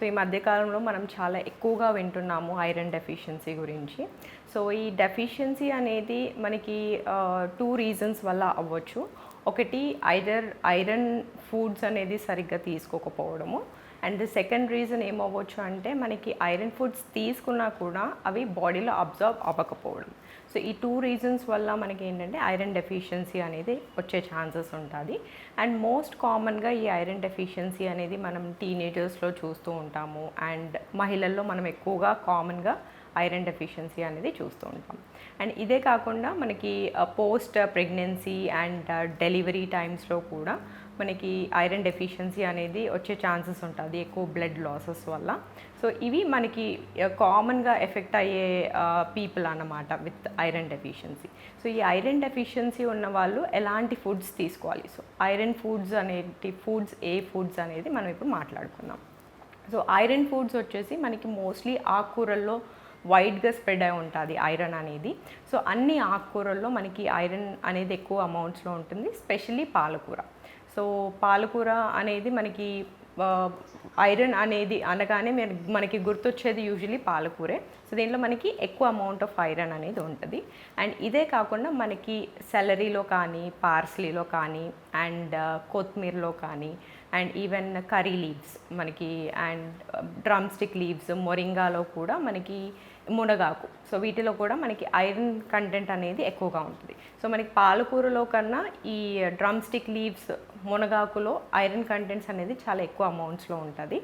So ఈ మధ్యకాలంలో మనం చాలా ఎక్కువగా వింటున్నాము ఐరన్ డెఫిషియన్సీ గురించి. సో ఈ డెఫిషియన్సీ అనేది మనకి టూ రీజన్స్ వల్ల అవ్వచ్చు. ఒకటి ఐదర్ ఐరన్ ఫుడ్స్ అనేది సరిగ్గా తీసుకోకపోవడము. అండ్ ద సెకండ్ రీజన్ ఏమవ్వచ్చు అంటే మనకి ఐరన్ ఫుడ్స్ తీసుకున్నా కూడా అవి బాడీలో అబ్జర్వ్ అవ్వకపోవడం. సో ఈ టూ రీజన్స్ వల్ల మనకి ఏంటంటే ఐరన్ డెఫిషియన్సీ అనేది వచ్చే ఛాన్సెస్ ఉంటుంది. అండ్ మోస్ట్ కామన్గా ఈ ఐరన్ డెఫిషియన్సీ అనేది మనం టీనేజర్స్లో చూస్తూ ఉంటాము. అండ్ మహిళల్లో మనం ఎక్కువగా కామన్గా ఐరన్ డెఫిషియన్సీ అనేది చూస్తూ ఉంటాం. అండ్ ఇదే కాకుండా మనకి పోస్ట్ ప్రెగ్నెన్సీ అండ్ డెలివరీ టైమ్స్లో కూడా మనకి ఐరన్ డెఫిషియన్సీ అనేది వచ్చే ఛాన్సెస్ ఉంటుంది ఎక్కువ బ్లడ్ లాసెస్ వల్ల. సో ఇవి మనకి కామన్గా ఎఫెక్ట్ అయ్యే పీపుల్ అన్నమాట విత్ ఐరన్ డెఫిషియన్సీ. సో ఈ ఐరన్ డెఫిషియన్సీ ఉన్న వాళ్ళు ఎలాంటి ఫుడ్స్ తీసుకోవాలి? సో ఐరన్ ఫుడ్స్ అనేటి ఫుడ్స్ ఏ ఫుడ్స్ అనేది మనం ఇప్పుడు మాట్లాడుకుందాం. సో ఐరన్ ఫుడ్స్ వచ్చేసి మనకి మోస్ట్లీ ఆకుకూరల్లో వైడ్గా స్ప్రెడ్ అయి ఉంటుంది ఐరన్ అనేది. సో అన్ని ఆకుకూరల్లో మనకి ఐరన్ అనేది ఎక్కువ అమౌంట్స్లో ఉంటుంది స్పెషల్లీ పాలకూర. సో పాలకూర అనేది మనకి ఐరన్ అనేది అనగానే మనకి గుర్తొచ్చేది యూజువలీ పాలకూరే. సో దీంట్లో మనకి ఎక్కువ అమౌంట్ ఆఫ్ ఐరన్ అనేది ఉంటుంది. అండ్ ఇదే కాకుండా మనకి సెలరీలో కానీ పార్స్లీలో కానీ అండ్ కొత్తిమీరలో కానీ అండ్ ఈవెన్ కర్రీ లీవ్స్ మనకి అండ్ డ్రమ్ స్టిక్ లీవ్స్ మొరింగాలో కూడా మనకి మునగాకు. సో వీటిలో కూడా మనకి ఐరన్ కంటెంట్ అనేది ఎక్కువగా ఉంటుంది. సో మనకి పాలకూరలో కన్నా ఈ డ్రమ్ స్టిక్ లీవ్స్ మునగాకులో ఐరన్ కంటెంట్స్ అనేది చాలా ఎక్కువ అమౌంట్స్లో ఉంటుంది.